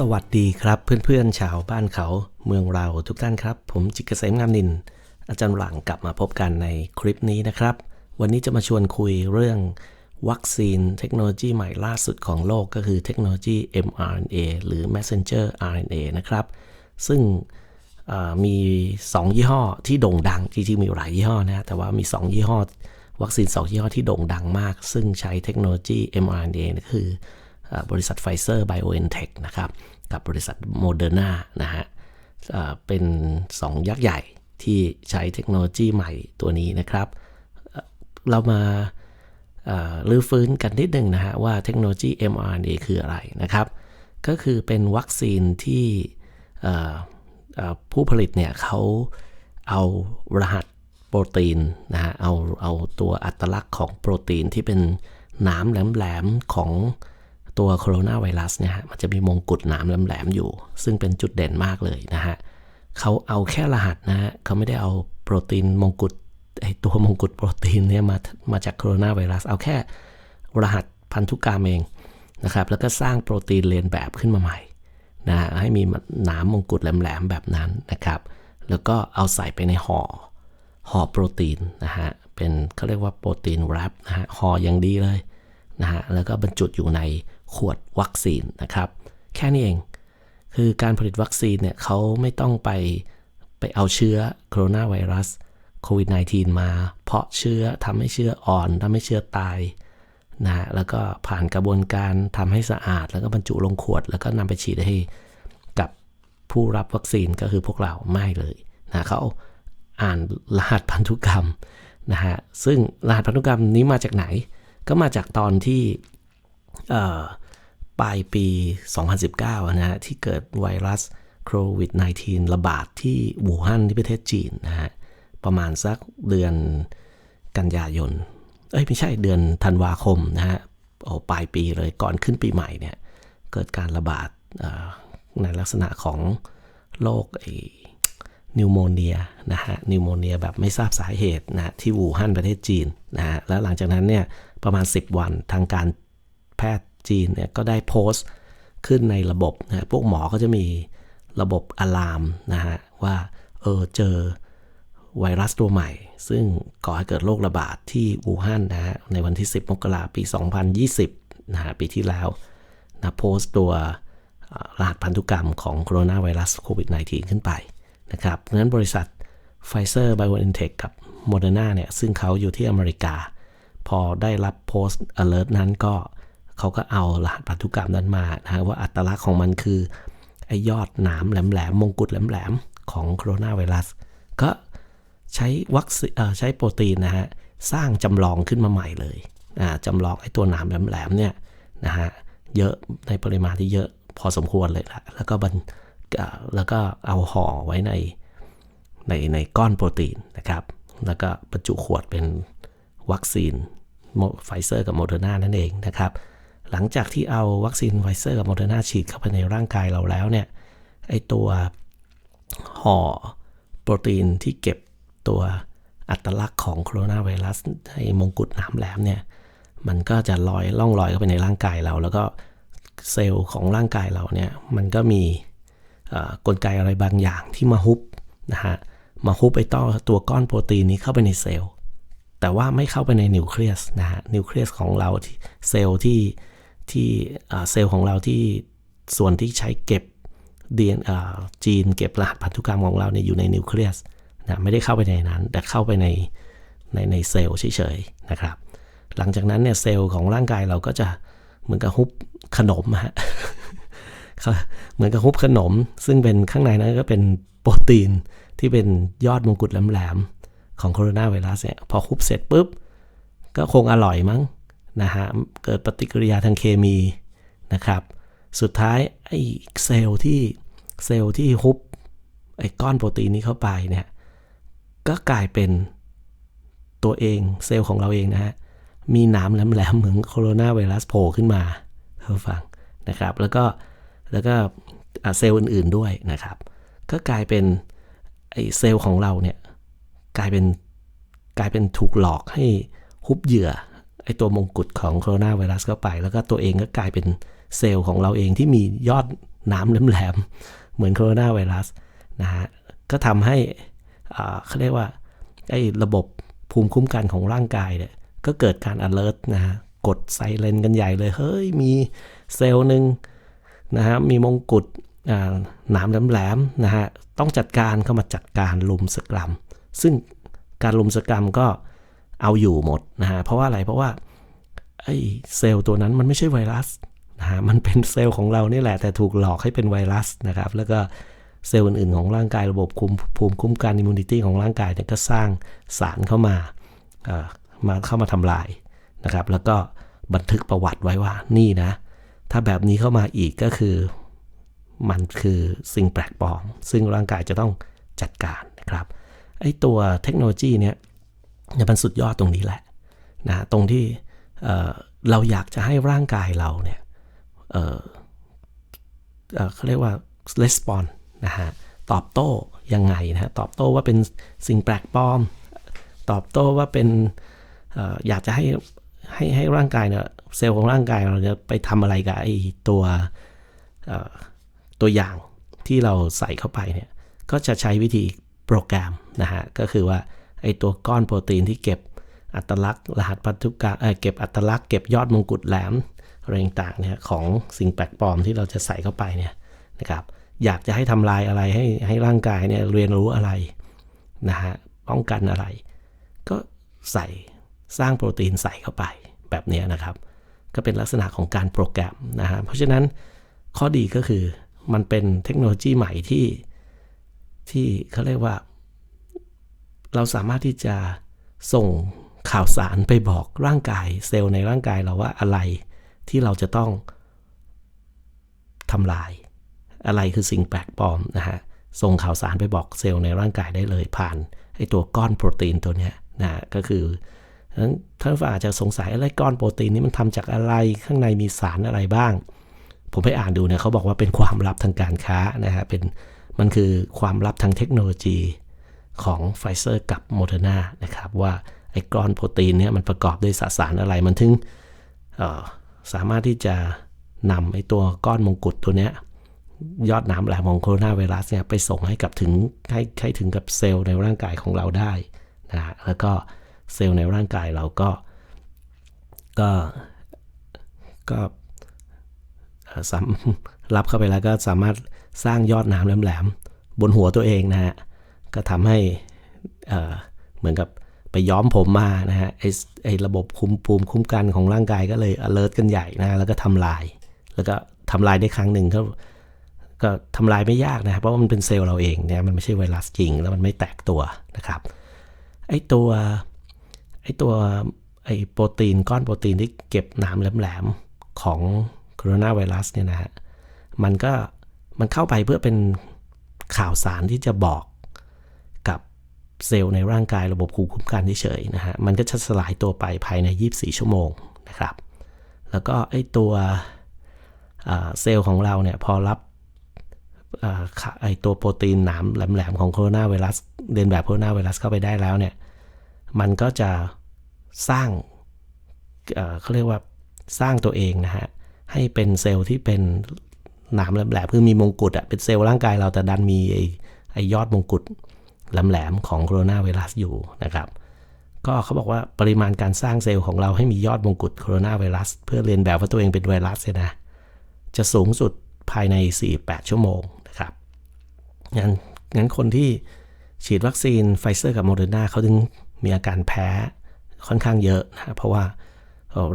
สวัสดีครับเพื่อนๆชาวบ้านเขาเมืองเราทุกท่านครับ ผมจิตรเกษมงามนิน อาจารย์หลังกลับมาพบกันในคลิปนี้นะครับ วันนี้จะมาชวนคุยเรื่องวัคซีนเทคโนโลยีใหม่ล่าสุดของโลกก็คือเทคโนโลยี mRNA หรือ messenger RNA นะครับ ซึ่งเอ่อมี 2 ยี่ห้อที่โด่งดังจริงๆมีหลายยี่ห้อนะแต่ว่ามี 2 ยี่ห้อ วัคซีน 2 ยี่ห้อที่โด่งดังมาก ซึ่งใช้เทคโนโลยี mRNA ก็คือ บริษัทไฟเซอร์ไบโอเอ็นเทคนะครับกับบริษัทโมเดอร์นานะฮะเป็น 2 ยักษ์ใหญ่ที่ใช้เทคโนโลยีใหม่ตัวนี้นะครับ เรามาเอ่อรื้อฟื้นกันนิดหนึ่งนะฮะว่าเทคโนโลยี mRNA คืออะไรนะครับ ก็คือเป็นวัคซีนที่ผู้ผลิตเนี่ยเขาเอารหัสโปรตีนนะฮะเอาเอาตัวอัตลักษณ์ของโปรตีนที่เป็นหนามแหลมๆของ ตัวโคโรนาไวรัสเนี่ยฮะมันจะมีมงกุฎหนามแหลมๆอยู่ ซึ่งเป็นจุดเด่นมากเลยนะฮะเขาเอาแค่รหัสนะฮะเขาไม่ได้เอาโปรตีนมงกุฎไอตัวมงกุฎโปรตีนเนี่ยมามาจากโคโรนาไวรัส เอาแค่รหัสพันธุกรรมเองนะครับแล้วก็สร้างโปรตีนเรียนแบบขึ้นมาใหม่นะฮะให้มีหนามมงกุฎแหลมๆแบบนั้นนะครับ แล้วก็เอาใส่ไปในห่อห่อโปรตีนนะฮะเป็นเขาเรียกว่าโปรตีนแรปนะฮะห่ออย่างดีเลยนะฮะแล้วก็บรรจุอยู่ใน ขวดวัคซีนนะครับ แค่นี้เอง คือการผลิตวัคซีนเนี่ยเขาไม่ต้องไปไปเอาเชื้อโคโรนาไวรัสโควิด -19 มา เพาะเชื้อทำให้เชื้ออ่อนทำให้เชื้อตายนะฮะแล้วก็ผ่านกระบวนการทำให้สะอาด แล้วก็บรรจุลงขวด แล้วก็นำไปฉีดให้กับผู้รับวัคซีนก็คือพวกเราไม่เลยนะเขาอ่านรหัสพันธุกรรมนะฮะซึ่งรหัสพันธุกรรมนี้มาจากไหน ก็มาจากตอนที่ ปลายปี 2019 นะฮะที่เกิดไวรัสโควิด -19 ระบาดที่อู่ฮั่นที่ประเทศจีนนะฮะประมาณสักเดือนกันยายน เอ้ยไม่ใช่เดือนธันวาคมนะฮะโอ้ปลายปีเลยก่อนขึ้นปีใหม่เนี่ยเกิดการระบาดในลักษณะของโรคไอ้นิวโมเนียนะฮะนิวโมเนียแบบไม่ทราบสาเหตุนะที่วู่ฮั่นประเทศจีนนะฮะแล้วหลังจากนั้นเนี่ยประมาณ 10 วันทางการ แพทย์จีนเนี่ยก็ได้โพสต์ขึ้นในระบบนะพวกหมอก็จะมีระบบอะลามนะฮะว่าเออเจอไวรัสตัวใหม่ ซึ่งก่อให้เกิดโรคระบาดที่อู่ฮั่นนะฮะในวันที่ 10 มกราปี 2020นะฮะปีที่แล้วนะโพสต์ตัวรหัสพันธุกรรมของโคโรนาไวรัสโควิด -19 ขึ้นไปนะครับเพราะนั้นบริษัทไฟเซอร์ไบโอเอนเทคกับโมเดอร์นาเนี่ยซึ่งเขาอยู่ที่อเมริกา พอได้รับโพสต์ alert นั้นก็ เขาก็เอารหัสพันธุกรรมนั้นมานะว่าอัตลักษณ์ของมันคือไอยอดหนามแหลมๆมงกุฎแหลมๆของโคโรนาไวรัส ก็ใช้วัคซีนใช้โปรตีนนะฮะสร้างจำลองขึ้นมาใหม่เลยจำลองไอ้ตัวหนามแหลมๆเนี่ยนะฮะเยอะในปริมาณที่เยอะพอสมควรเลยละแล้วก็บันแล้วก็เอาห่อไว้ในในในก้อนโปรตีนนะครับ แล้วก็บรรจุขวดเป็นวัคซีนไฟเซอร์กับโมเดอร์นานั่นเองนะครับ หลังจากที่เอาวัคซีนไฟเซอร์กับโมเดอร์นาฉีดเข้าไปในร่างกายเราแล้วเนี่ยไอตัวห่อโปรตีนที่เก็บตัวอัตลักษณ์ของโคโรนาไวรัสในมงกุฎหนามแหลมเนี่ยมันก็จะลอยล่องลอยเข้าไปในร่างกายเรา แล้วก็เซลล์ของร่างกายเราเนี่ยมันก็มีกลไกอะไรบางอย่างที่มาฮุบนะฮะมาฮุบไอ้ต้อตัวก้อนโปรตีนนี้เข้าไปในเซลล์แต่ว่าไม่เข้าไปในนิวเคลียสนะฮะนิวเคลียสของเราที่เซลล์ที่ ที่เซลล์ของเราที่ส่วนที่ใช้เก็บ DNA อ่าจีนเก็บรหัสพันธุกรรมของเราเนี่ยอยู่ในนิวเคลียสนะไม่ได้เข้าไปในนั้น แต่เข้าไปในในในเซลล์เฉยๆนะครับ หลังจากนั้นเนี่ยเซลล์ของร่างกายเราก็จะเหมือนกับฮุบขนมฮะเหมือนกับฮุบขนม ซึ่งเป็นข้างในนั้นก็เป็นโปรตีนที่เป็นยอดมงกุฎแหลมๆของโคโรนาไวรัสเนี่ยพอฮุบเสร็จปุ๊บ ก็คงอร่อยมั้ง นะฮะเกิดปฏิกิริยาทางเคมีนะครับ สุดท้ายไอ้เซลล์ที่เซลล์ที่ฮุบไอ้ก้อนโปรตีนนี้เข้าไปเนี่ยก็กลายเป็นตัวเองเซลล์ของเราเองนะฮะมีหนามแหลมๆเหมือนโคโรนาไวรัสโผล่ขึ้นมาเท่าฟังนะครับ แล้วก็แล้วก็เซลล์อื่นๆด้วยนะครับ ก็กลายเป็นไอ้เซลล์ของเราเนี่ยกลายเป็นกลายเป็นถูกหลอกให้ฮุบเหยื่อ ไอ้ตัวมงกุฎของโคโรนาไวรัสเข้าไป แล้วก็ตัวเองก็กลายเป็นเซลล์ของเราเองที่มียอดน้ำแหลมๆเหมือนโคโรนาไวรัสนะฮะก็ทำให้อ่าเขาเรียกว่าไอ้ระบบภูมิคุ้มกันของร่างกายเนี่ยก็เกิดการ alert นะฮะกดไซเรนกันใหญ่เลย เฮ้ย มีเซลล์หนึ่งนะฮะมีมงกุฎอ่าหนามแหลมๆนะฮะต้องจัดการเข้ามาจัดการลุมสกรัม ซึ่งการลุมสกรัมก็ เอาอยู่หมดนะฮะเพราะว่าอะไรเพราะว่าไอ้เซลล์ตัวนั้นมันไม่ใช่ไวรัสนะฮะมันเป็นเซลล์ของเรานี่แหละแต่ถูกหลอกให้เป็นไวรัสนะครับ แล้วก็เซลล์อื่นๆของร่างกายระบบคุมภูมิคุ้มกันอิมมูนิตี้ของร่างกายเนี่ยก็สร้างสารเข้ามาเอ่อมาเข้ามาทำลายนะครับ แล้วก็บันทึกประวัติไว้ว่านี่นะ ถ้าแบบนี้เข้ามาอีกก็คือ มันคือสิ่งแปลกปลอม ซึ่งร่างกายจะต้องจัดการนะครับไอ้ตัวเทคโนโลยีเนี่ย เนี่ยมันสุดยอดตรงนี้แหละนะตรงที่เเราอยากจะให้ร่างกายเราเนี่ยเเเขาเรียกว่า response นะฮะตอบโต้ยังไงนะฮะตอบโต้ว่าเป็นสิ่งแปลกปลอม ตอบโต้ว่าเป็นอออยากจะให้ให้ให้ร่างกายเนี่ยเซลล์ของร่างกายเราจะไปทำอะไรกับไอ้ตัวตัวอย่างที่เราใส่เข้าไปเนี่ยก็จะใช้วิธีโปรแกรมนะฮะก็คือว่า ไอ้ตัวก้อนโปรตีนที่เก็บอัตลักษณ์รหัสพันธุกรรมเออเก็บอัตลักษณ์เก็บยอดมงกุฎแหลมอะไรต่างๆเนี่ยของสิ่งแปลกปลอมที่เราจะใส่เข้าไปเนี่ยนะครับอยากจะให้ทำลายอะไรให้ให้ร่างกายเนี่ยเรียนรู้อะไรนะฮะป้องกันอะไร ก็ใส่สร้างโปรตีนใส่เข้าไปแบบนี้นะครับ ก็เป็นลักษณะของการโปรแกรมนะฮะเพราะฉะนั้นข้อดีก็คือมันเป็นเทคโนโลยีใหม่ที่ที่เขาเรียกว่า เราสามารถที่จะส่งข่าวสารไปบอกร่างกายเซลล์ในร่างกายเราว่าอะไรที่เราจะต้องทำลาย อะไรคือสิ่งแปลกปลอมนะฮะส่งข่าวสารไปบอกเซลล์ในร่างกายได้เลยผ่านไอตัวก้อนโปรตีนตัวเนี้ยนะก็คือท่านผู้อาจจะสงสัยอะไรก้อนโปรตีนนี้มันทำจากอะไรข้างในมีสารอะไรบ้าง ผมไปอ่านดูเนี่ยเขาบอกว่าเป็นความลับทางการค้านะฮะเป็นมันคือความลับทางเทคโนโลยี ของไฟเซอร์กับโมเดอร์นานะครับว่าไอ้ก้อนโปรตีนเนี่ยมันประกอบด้วยสสารอะไรมันถึงสามารถที่จะนำไอ้ตัวก้อนมงกุฎตัวเนี้ยยอดน้ำแหลมของโคโรนาไวรัสเนี่ยไปส่งให้กับถึงให้ให้ถึงกับเซลล์ในร่างกายของเราได้นะฮะแล้วก็เซลล์ในร่างกายเราก็ก็ก็สรับเข้าไปแล้วก็สามารถสร้างยอดน้ำแหลมๆบนหัวตัวเองนะฮะ ก็ทำให้เหมือนกับไปย้อมผมมานะฮะไอไอระบบคุมภูมิคุ้มกันของร่างกายก็เลย alert กันใหญ่นะแล้วก็ทำลาย แล้วก็ทำลายได้ครั้งหนึ่งก็ก็ทำลายไม่ยากนะครับเพราะว่ามันเป็นเซลล์เราเองเนี่ยมันไม่ใช่ไวรัสจริง แล้วมันไม่แตกตัวนะครับไอตัวไอตัวไอโปรตีนก้อนโปรตีนที่เก็บน้ำแหลมๆของโคโรนาไวรัสเนี่ยนะฮะมันก็มันเข้าไปเพื่อเป็นข่าวสารที่จะบอก เซลล์ในร่างกายระบบภูมิคุ้มกันเฉยๆนะฮะมันก็จะสลายตัวไปภายใน 24 ชั่วโมงนะครับ แล้วก็ไอตัวเซลล์ของเราเนี่ยพอรับไอตัวโปรตีนหนามแหลมๆของโคโรนาไวรัสเรียนแบบโคโรนาไวรัสเข้าไปได้แล้วเนี่ยมันก็จะสร้างเขาเรียกว่าสร้างตัวเองนะฮะให้เป็นเซลล์ที่เป็นหนามแหลมๆคือมีมงกุฎอะเป็นเซลล์ร่างกายเราแต่ดันมีไอไอยอดมงกุฎ แหลมๆของโคโรนาไวรัสอยู่นะครับก็เขาบอกว่าปริมาณการสร้างเซลล์ของเราให้มียอดมงกุฎโคโรนาไวรัส เพื่อเรียนแบบว่าตัวเองเป็นไวรัสเนี่ยนะ จะสูงสุดภายใน 48 ชั่วโมงนะครับงั้นงั้นคนที่ฉีดวัคซีนไฟเซอร์กับโมเดอร์นาเขาถึงมีอาการแพ้ค่อนข้างเยอะนะเพราะว่า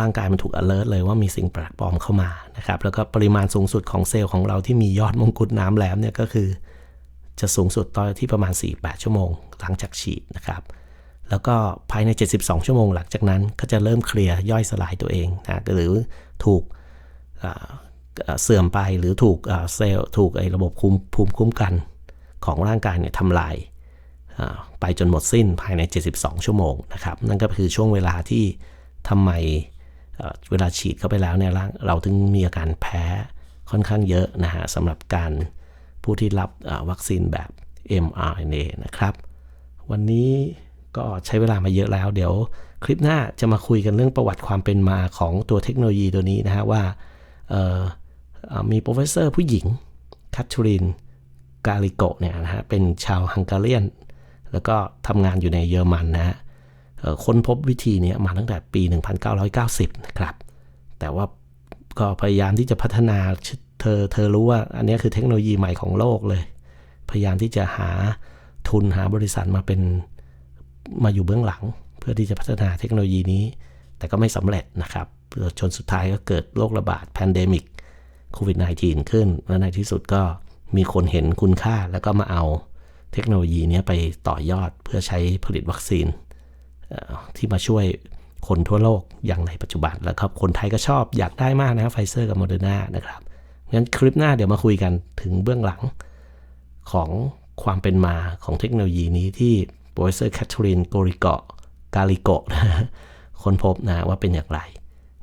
ร่างกายมันถูก alert เลยว่ามีสิ่งแปลกปลอมเข้ามานะครับแล้วก็ปริมาณสูงสุดของเซลล์ของเราที่มียอดมงกุฎน้ำแหลมเนี่ยก็คือ จะสูงสุดตอนที่ประมาณ 48 ชั่วโมง หลังจากฉีดนะครับ แล้วก็ภายใน 72 ชั่วโมงหลังจากนั้นก็จะเริ่มเคลียร์ย่อยสลายตัวเองนะหรือถูกเสื่อมไปหรือถูกเซลล์ถูกไอ้ระบบภูมิคุ้มกันของร่างกายเนี่ยทำลายไปจนหมดสิ้นภายใน 72 ชั่วโมงนะครับ นั่นก็คือช่วงเวลาที่ทำไมเวลาฉีดเข้าไปแล้วเนี่ยเราถึงมีอาการแพ้ค่อนข้างเยอะนะฮะสำหรับการ ผู้ที่รับวัคซีนแบบ mRNA นะครับ วันนี้ก็ใช้เวลามาเยอะแล้ว เดี๋ยวคลิปหน้าจะมาคุยกันเรื่องประวัติความเป็นมาของตัวเทคโนโลยีตัวนี้นะฮะว่ามีโปรเฟสเซอร์ผู้หญิงคัตชูรินกาลิโกเนี่ยนะฮะเป็นชาวฮังการีนแล้วก็ทำงานอยู่ในเยอรมันนะฮะค้นพบวิธีนี้มาตั้งแต่ปี 1990 นะครับ แต่ว่าก็พยายามที่จะพัฒนา เธอเธอรู้ว่าอันนี้คือเทคโนโลยีใหม่ของโลกเลย พยายามที่จะหาทุนหาบริษัทมาเป็นมาอยู่เบื้องหลัง เพื่อที่จะพัฒนาเทคโนโลยีนี้ แต่ก็ไม่สำเร็จนะครับจนสุดท้ายก็เกิดโรคระบาดแพนเดมิกโควิด -19 ขึ้น และในที่สุดก็มีคนเห็นคุณค่าแล้วก็มาเอาเทคโนโลยีนี้ไปต่อยอดเพื่อใช้ผลิตวัคซีน ที่มาช่วยคนทั่วโลกอย่างในปัจจุบันแล้วครับ คนไทยก็ชอบอยากได้มากนะไฟเซอร์กับโมเดอร์นานะครับ งั้นคลิปหน้าเดี๋ยวมาคุยกันถึงเบื้องหลังของความเป็นมาของเทคโนโลยีนี้ที่โปรเฟสเซอร์แคทเธอรีนโกริโกะกาลิโกะนะฮะค้นพบนะว่าเป็นอย่างไร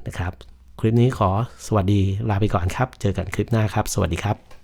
นะครับ คลิปนี้ขอสวัสดีลาไปก่อนครับ เจอกันคลิปหน้าครับ สวัสดีครับ